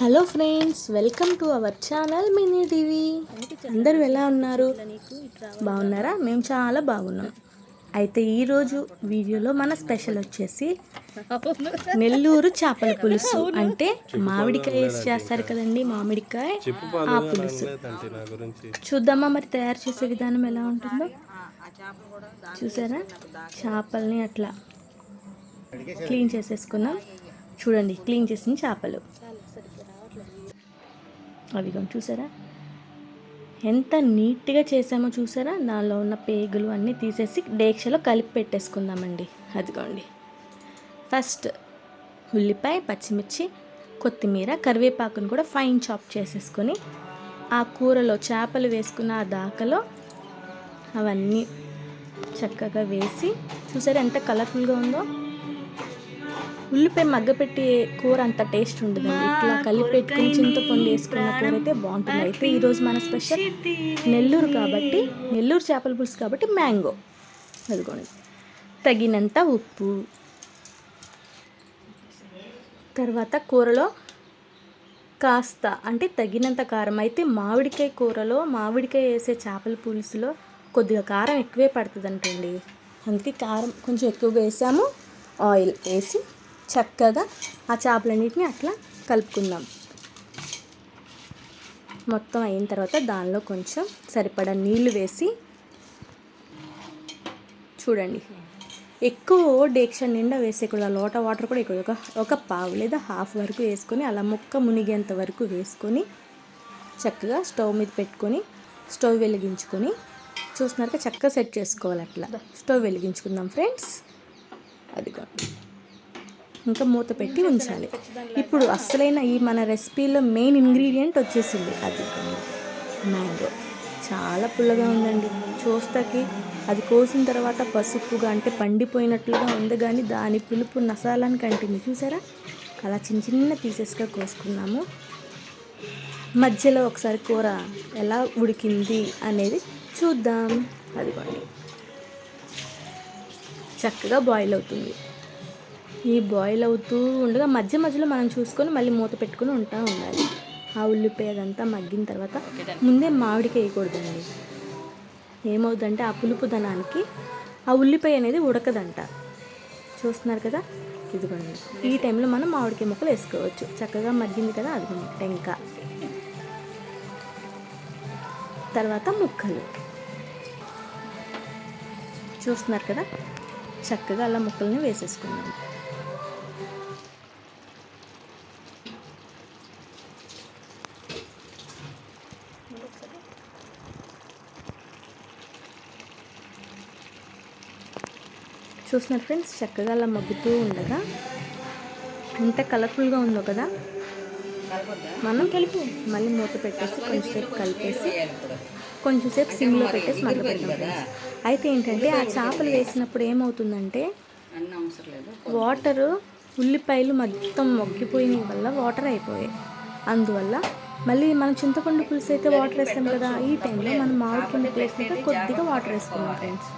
Hello friends welcome to our channel mini TV. అందరూ ఎలా ఉన్నారు? బాగున్నారా? మేము చాలా బాగున్నాం. అయితే ఈరోజు వీడియోలో మన స్పెషల్ వచ్చేసి నెల్లూరు చేపల పులుసు. అంటే మామిడికాయ వేసి చేస్తారు కదండి మామిడికాయ? ఆ పులుసు. చూద్దామా మరి తయారు చేసే విధానం ఎలా ఉంటుందో? చూసారా? చేపల్ని అట్లా క్లీన్ చేసేసుకున్నాం. చూడండి క్లీన్ చేసిన చేపలు. అవి కానీ చూసారా? ఎంత నీట్గా చేసామో చూసారా? దానిలో ఉన్న పేగులు అన్నీ తీసేసి డేక్షలో కలిపి పెట్టేసుకుందామండి. అదిగోండి. ఫస్ట్ ఉల్లిపాయ పచ్చిమిర్చి కొత్తిమీర కరివేపాకును కూడా ఫైన్ చాప్ చేసేసుకొని ఆ కూరలో చేపలు వేసుకున్న ఆ దాకలో అవన్నీ చక్కగా వేసి చూసారా ఎంత కలర్ఫుల్గా ఉందో? ఉల్లిపాయ మగ్గపెట్టి కూర అంత టేస్ట్ ఉండదండి. ఇట్లా కలిపి పెట్టుకుని చింతపండు వేసుకున్న కూర అయితే బాగుంటుంది. అయితే ఈరోజు మన స్పెషల్ నెల్లూరు కాబట్టి నెల్లూరు చేపల పులుసు కాబట్టి మ్యాంగో. అదిగోండి. తగినంత ఉప్పు. తర్వాత కూరలో కాస్త అంటే తగినంత కారం. అయితే మామిడికాయ కూరలో మామిడికాయ వేసే చేపల పులుసులో కొద్దిగా కారం ఎక్కువే పడుతుందంటండి. అందుకే కారం కొంచెం ఎక్కువగా వేసాము. ఆయిల్ వేసి చక్కగా ఆ చేపలన్నిటిని అట్లా కలుపుకుందాం. మొత్తం అయిన తర్వాత దానిలో కొంచెం సరిపడా నీళ్ళు వేసి చూడండి. ఎక్కువ డేక్ష నిండా వేసేయకూడదు. ఆ లోట వాటర్ కూడా ఎక్కువ. ఒక ఒక పావు లేదా హాఫ్ వరకు వేసుకొని అలా ముక్క మునిగేంత వరకు వేసుకొని చక్కగా స్టవ్ మీద పెట్టుకొని స్టవ్ వెలిగించుకొని చూస్తున్నారుగా చక్కగా సెట్ చేసుకోవాలి అట్లా. స్టవ్ వెలిగించుకుందాం ఫ్రెండ్స్. అదిగో. ఇంకా మూత పెట్టి ఉంచాలి. ఇప్పుడు అసలైన ఈ మన రెసిపీలో మెయిన్ ఇంగ్రీడియంట్ వచ్చేసింది అది. మ్యాంగో. చాలా పుల్లగా ఉందండి. చూస్తాకి అది కోసిన తర్వాత పసుపుగా అంటే పండిపోయినట్లుగా ఉంది కానీ దాని పులుపు నసాలని కంటింది. చూసారా? అలా చిన్న చిన్న పీసెస్గా కోసుకున్నాము. మధ్యలో ఒకసారి కూర ఎలా ఉడికింది అనేది చూద్దాం. అదిగోండి. చక్కగా బాయిల్ అవుతుంది. ఈ బాయిల్ అవుతూ ఉండగా మధ్య మధ్యలో మనం చూసుకొని మళ్ళీ మూత పెట్టుకొని ఉంటా ఉండాలి. ఆ ఉల్లిపాయ అదంతా మగ్గిన తర్వాత ముందే మామిడికి వేయకూడదండి. ఏమవుతుందంటే ఆ పులుపు ధనానికి ఆ ఉల్లిపాయ అనేది ఉడకదంట. చూస్తున్నారు కదా? ఇదిగోండి. ఈ టైంలో మనం మామిడికాయ ముక్కలు వేసుకోవచ్చు. చక్కగా మగ్గింది కదా? అది టెంక. తర్వాత ముక్కలు. చూస్తున్నారు కదా? చక్కగా అలా ముక్కల్ని వేసేసుకున్నాం చూస్తున్నారు ఫ్రెండ్స్ చక్కగా అలా మగ్గుతూ ఉండగా ఎంత కలర్ఫుల్గా ఉందో కదా. మనం కలిపి మళ్ళీ మూత పెట్టేసి కొంచెంసేపు కలిపేసి కొంచెంసేపు సిమ్లో పెట్టేసి మగ్గ పెడతాం ఫ్రెండ్స్. అయితే ఏంటంటే ఆ చేపలు వేసినప్పుడు ఏమవుతుందంటే వాటరు ఉల్లిపాయలు మొత్తం మొగ్గిపోయిన వల్ల వాటర్ అయిపోయాయి. అందువల్ల మళ్ళీ మనం చింతపండు పులుసు అయితే వాటర్ వేస్తాం కదా ఈ టైంలో మనం మామిడి కింద అయితే కొద్దిగా వాటర్ వేసుకున్నాం ఫ్రెండ్స్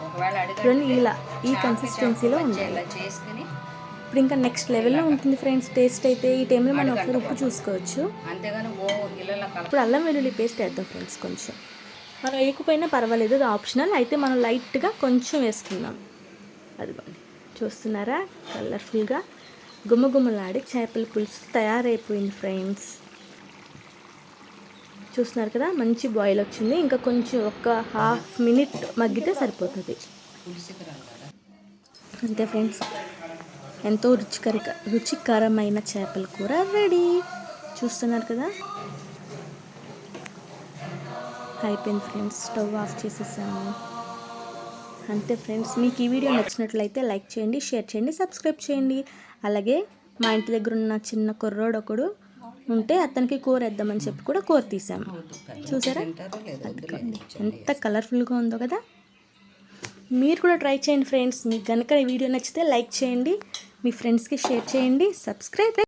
రెండు ఇలా ఈ కన్సిస్టెన్సీలో ఉండాలి. ఇప్పుడు ఇంకా నెక్స్ట్ లెవెల్లో ఉంటుంది ఫ్రెండ్స్ టేస్ట్ అయితే. ఈ టైంలో మనం ఒకసారి ఉప్పు చూసుకోవచ్చు. ఇప్పుడు అల్లం వెల్లుల్లి పేస్ట్ వేద్దాం ఫ్రెండ్స్ కొంచెం. మనం వేయకపోయినా పర్వాలేదు అది ఆప్షనల్ అయితే మనం లైట్గా కొంచెం వేసుకుందాం. అది చూస్తున్నారా? కలర్ఫుల్గా గుమ్మగుమ్మలాడి చేపల పులుసు తయారైపోయింది ఫ్రెండ్స్ చూస్తున్నారు కదా మంచి బాయిల్ వచ్చింది. ఇంకా కొంచెం ఒక హాఫ్ మినిట్ మగ్గితే సరిపోతుంది. అంతే ఫ్రెండ్స్ ఎంతో రుచికర రుచికరమైన చేపల కూర రెడీ చూస్తున్నారు కదా? అయిపోయింది ఫ్రెండ్స్ స్టవ్ ఆఫ్ చేసేసాము. అంతే ఫ్రెండ్స్ మీకు ఈ వీడియో నచ్చినట్లయితే లైక్ చేయండి షేర్ చేయండి సబ్స్క్రైబ్ చేయండి. అలాగే మా ఇంటి దగ్గర ఉన్న చిన్న కుర్రోడు ఒకడు ఉంటే అతనికి కూర వేద్దామని చెప్పి కూడా కూర తీసాము చూసారా. ఎంత కలర్ఫుల్గా ఉందో కదా? మీరు కూడా ట్రై చేయండి ఫ్రెండ్స్ మీకు కనుక ఈ వీడియో నచ్చితే లైక్ చేయండి. మీ ఫ్రెండ్స్కి షేర్ చేయండి. సబ్స్క్రైబ్